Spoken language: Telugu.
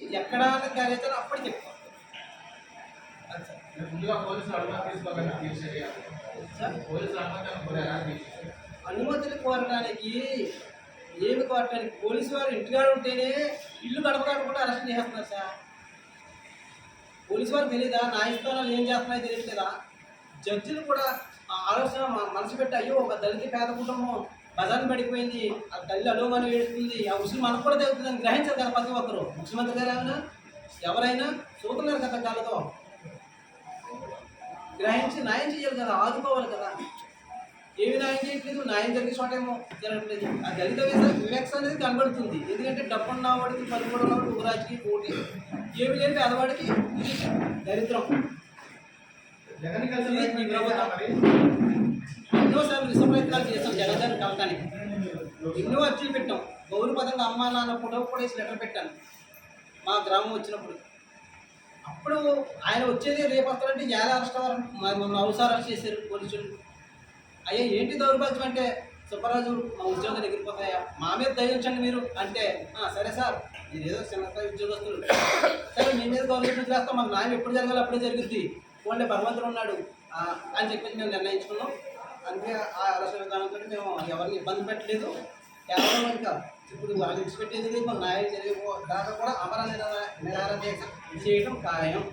ఎక్కడ కార్యాచరణ అప్పుడు చెప్తాం అనుమతులు కోరడానికి ఏమి కోరడానికి? పోలీసు వారు ఇంటికాడ ఉంటేనే ఇల్లు గడప గడపకుండా అరెస్ట్ చేస్తున్నారు సార్. పోలీసు వారు తెలియదా న్యాయస్థానాలు ఏం చేస్తున్నాయో తెలియట్లేదా? జడ్జిలు కూడా ఆ ఆలోచన మనసు పెట్టి అయ్యో ఒక దళిత పేద కుటుంబం బజార్ని పడిపోయింది. ఆ తల్లి అలోమని ఏడుస్తుంది. ఆ ఉసులు మనకు కూడా తెలుస్తుందని గ్రహించారు కదా ప్రతి ఒక్కరు. ముఖ్యమంత్రి గారు అయినా ఎవరైనా? చూస్తున్నారు కదా కళ్ళతో గ్రహించి న్యాయం చేయాలి కదా ఆదుకోవాలి కదా. ఏమి న్యాయం చేయట్లేదు? న్యాయం జరిగే చోట ఏమో జరగట్లేదు. ఆ దళిత వివక్ష- అనేది కనబడుతుంది. ఎందుకంటే డబ్బు ఉన్నవాడికి పలుకుడు ఉన్నవాడికి యువరాజుకి పోటీ. ఏమి లేని పేదవాడికి దరిద్రం. జగన్ కలిసి ఎన్నోసార్లు విశ్వ ప్రయత్నాలు చేస్తాం జగన్ కలటానికి ఎన్నో అర్జీలు పెట్టాం. గౌరవపదంగా అమ్మా నాన్న ఫోటో కూడా వేసి లెటర్ పెట్టాను. మా గ్రామం వచ్చినప్పుడు. అప్పుడు ఆయన వచ్చేది రేపు వస్తారంటే ఎలా అరెస్ట్ అవ్వాలి మమ్మల్ని అవసరం అరెస్ట్ చేశారు పోలీసులు. అయ్యా ఏంటి దౌర్భాగ్యం అంటే సుబ్బరాజు మా ఉద్యోగం ఎగిరిపోతాయా మా మీద దయించండి మీరు అంటే సరే సార్ మీరు ఏదో చిన్న ఉద్యోగస్తులు. సరే మీ మీద గవర్నమెంట్ చేస్తాం మాకు న్యాయం ఎప్పుడు జరగాలి అప్పుడే జరుగుద్ది. ఓన్లీ భగవంతుడు ఉన్నాడు. అని చెప్పేసి మేము నిర్ణయించుకున్నాం. అన్ని ఆ ఆలోచన విధానంతో మేము ఎవరిని ఇబ్బంది పెట్టలేదు. కేవలం ఇంకా ఇప్పుడు వాళ్ళు విడిచిపెట్టేది లేదు మన న్యాయం జరిగిపో దాకా కూడా అమర నిరాహార దీక్ష చేయడం ఖాయం